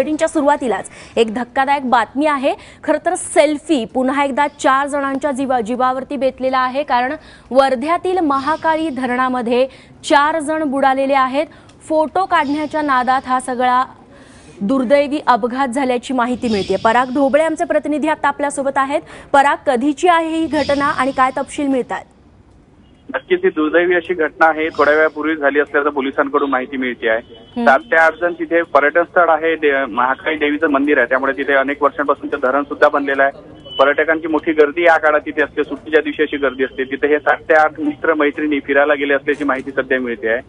बुलेटिनच्या सुरुवातीलाच एक धक्कादायक बातमी आहे. खरं तर सेल्फी पुन्हा एकदा चार जणांच्या जीवा जीवावरती बेतलेला आहे. कारण वर्ध्यातील महाकाळी धरणामध्ये चार जण बुडालेले आहेत. फोटो काढण्याच्या नादात हा सगळा दुर्दैवी अपघात झाल्याची माहिती मिळते पराग ढोबळे आमचे प्रतिनिधी आता आपल्यासोबत आहेत. पराग कधीची आहे ही घटना आणि काय तपशील मिळतात? नक्कीच ही दुर्दैवी अशी घटना आहे. थोड्या वेळापूर्वी झाली असल्याचं पोलिसांकडून माहिती मिळते आहे. सात ते आठ जण तिथे पर्यटन स्थळ आहे. महाकाळी देवीचं मंदिर आहे. त्यामुळे तिथे अनेक वर्षांपासून ते धरण सुद्धा बनलेलं आहे. पर्यटकांची मोठी गर्दी या काळात तिथे असते. सुट्टीच्या दिवशी अशी गर्दी असते. तिथे हे सात ते आठ मित्र मैत्रिणी फिरायला गेले असल्याची माहिती सध्या मिळते आहे.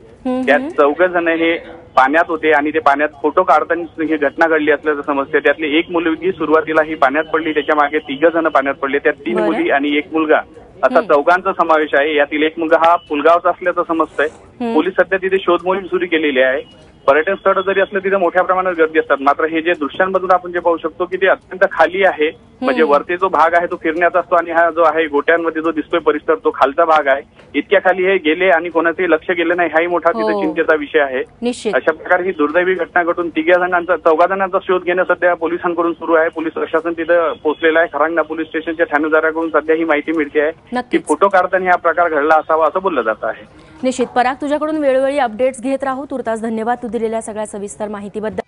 त्यात चौघ जण हे पाण्यात होते आणि ते पाण्यात फोटो काढताना ही घटना घडली असल्याचं समजते. त्यातली एक मुलगी सुरुवातीला ही पाण्यात पडली. त्याच्यामागे तिघ जण पाण्यात पडले. त्यात तीन. मुली आणि एक मुलगा. असा चौघांचा समावेश आहे. यातील एक मुलगा हा पुलगावचा असल्याचं समजतंय. पोलीस सध्या तिथे शोध मोहीम सुरू केलेली आहे. पर्यटन स्थळ जरी असलं तिथे मोठ्या प्रमाणात गर्दी असतात. मात्र हे जे दृश्यांमधून आपण जे पाहू शकतो की ते अत्यंत खाली आहे. म्हणजे वरती जो भाग आहे तो फिरण्याचा असतो आणि हा जो आहे गोट्यांमध्ये जो दिसतोय परिसर तो खालचा भाग आहे. इतक्या खाली हे गेले आणि कोणाचंही लक्ष गेलं नाही हाही मोठा तिथे हो. चिंतेचा विषय आहे. अशा प्रकारे ही दुर्दैवी घटना घडून तिघ्या जणांचा चौघा जणांचा शोध घेणं सध्या पोलिसांकडून सुरू आहे. पोलीस प्रशासन तिथं पोहोचलेलं आहे. खरांगणा पोलीस स्टेशनच्या ठाणेदाराकडून सध्या ही माहिती मिळते आहे की. फोटो काढताना हा प्रकार घडला असावा असं बोललं जात आहे. निश्चित. पराग तुझ्याकडून वेळोवेळी अपडेट्स घेत राहू. तुर्तास धन्यवाद तू दिलेल्या सगळ्या सविस्तर माहितीबद्दल.